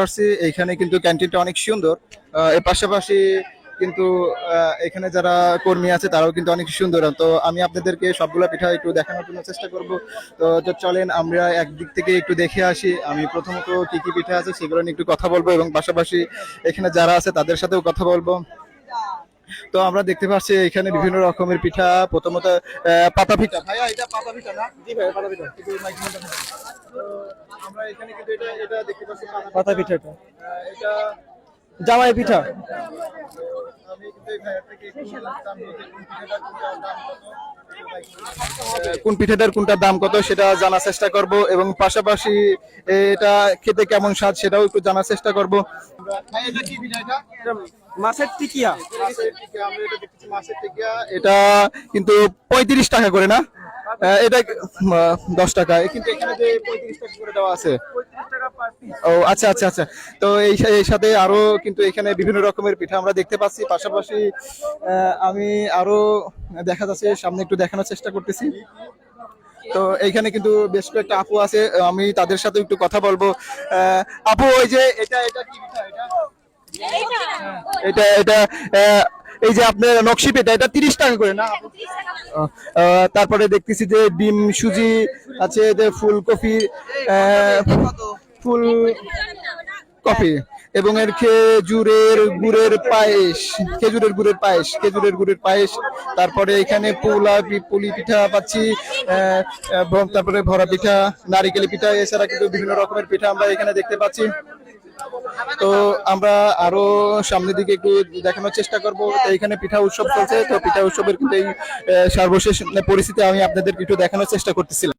পারছি এইখানে কিন্তু ক্যান্টিনটা অনেক সুন্দর। এর পাশাপাশি কিন্তু এখানে যারা কর্মী আছে, তারাও কিন্তু অনেক সুন্দর। তো আমি আপনাদেরকে সবগুলা পিঠা একটু দেখানোর জন্য চেষ্টা করব। তো চলেন, আমরা একদিক থেকে একটু দেখে আসি। আমি প্রথমত কি কি পিঠা আছে সেগুলো নিয়ে একটু কথা বলব এবং পাশাপাশি এখানে যারা আছে, তাদের সাথেও কথা বলব। তো আমরা দেখতে পাচ্ছি এখানে বিভিন্ন রকমের পিঠা। প্রথমত পাতা পিঠা। ভাইয়া, এটা পাতা পিঠা না? জি ভাইয়া, পাতা পিঠা। একটু mic নিয়ে দেখান। তো আমরা এখানে কিন্তু এটা এটা দেখতে পাচ্ছি পাতা পিঠা এটা এটা জামাই পিঠা কোন পিঠাটার কোনটার দাম কত। সেটা জানার চেষ্টা করব এবং পাশাপাশি এটা খেতে কেমন স্বাদ সেটাও একটু জানার চেষ্টা করব মাছের টিকিয়া মাছের টিকিয়া, আমরা এটা দেখতেছি মাছের টিকিয়া। এটা কিন্তু পঁয়ত্রিশ টাকা করে না এটা দশ টাকা। কিন্তু এখানে যে পঁয়ত্রিশ টাকা করে দেওয়া আছে। ও আচ্ছা আচ্ছা আচ্ছা। তো এই এই সাথে আরও কিন্তু এখানে বিভিন্ন রকমের পিঠা আমরা দেখতে পাচ্ছি। পাশাপাশি আমি আরও দেখা যাচ্ছে সামনে একটু দেখানোর চেষ্টা করতেছি। তো এইখানে কিন্তু বেশ কয়েকটা আপু আছে। আমি তাদের সাথে একটু কথা বলব। আপু ওই যে এটা এটা কি পিঠা এটা? এটা এটা এই যে আপনার নকশি পেটা, এটা তিরিশ টাকা করে না? তারপরে দেখতেছি যে ডিম, সুজি আছে যে ফুলকপি ফুল কফি এবং এর খেজুরের গুড়ের পায়েস, খেজুরের গুড়ের পায়েস, খেজুরের গুড়ের পায়েস। তারপরে এখানে পোলা পুলি পিঠা পাচ্ছি তারপরে ভরা পিঠা, নারিকেল পিঠা, এছাড়া কিন্তু বিভিন্ন রকমের পিঠা আমরা এখানে দেখতে পাচ্ছি। তো আমরা আরও সামনের দিকে একটু দেখানোর চেষ্টা করব। তো এখানে পিঠা উৎসব চলছে। তো পিঠা উৎসবের কিন্তু এই সর্বশেষ পরিস্থিতি আমি আপনাদের একটু দেখানোর চেষ্টা করতেছিলাম।